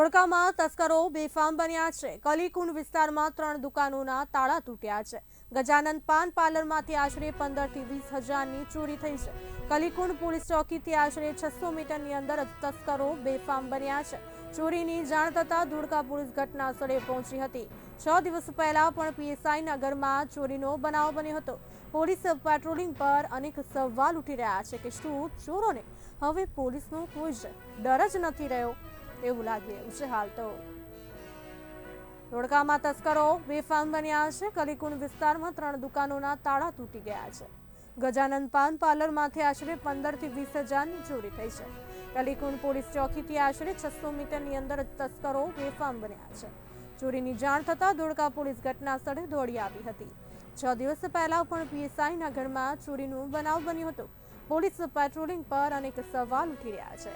ધોળકામાં તસ્કરો બેફામ બન્યા છે. કલીકુંડ વિસ્તારમાં ત્રણ દુકાનોના તાળા તૂટ્યા છે. ગજાનંદ પાન પાર્લરમાંથી આશરે પંદરથી વીસ હજારની ચોરી થઈ છે. કલીકુંડ પોલીસ ચોકીથી આશરે છસો મીટરની અંદર તસ્કરો બેફામ બન્યા છે. ચોરીની જાણ થતાં ધોળકા પોલીસ ઘટના સ્થળે પહોંચી હતી. છ દિવસ પહેલા પણ પીએસઆઈ નગરમાં ચોરીનો બનાવ બન્યો હતો. પોલીસ પેટ્રોલિંગ પર અનેક સવાલ ઉઠી રહ્યા છે કે શું ચોરોને? હવે પોલીસનો કોઈ જ ડર જ નથી રહ્યો. એવું લાગી છે હાલ તો. ધોળકામાં તસ્કરો બેફામ બન્યા છે. કલીકુંડ વિસ્તારમાં ત્રણ દુકાનોના તાળા તૂટી ગયા છે. ગજાનંદ પાન પાર્લરમાંથી આશરે પંદરથી વીસ હજારની ચોરી થઈ છે. કલીકુંડ પોલીસ ચોકીથી આશરે છસો મીટરની અંદર તસ્કરો બેફામ બન્યા છે. ચોરીની જાણ થતાં ધોળકા પોલીસ ઘટના સ્થળે દોડી આવી હતી. છ દિવસ પહેલા પણ પીએસઆઈના ઘરમાં ચોરીનું બનાવ બન્યો હતો. પોલીસ પેટ્રોલિંગ પર અનેક સવાલ ઉઠી રહ્યા છે.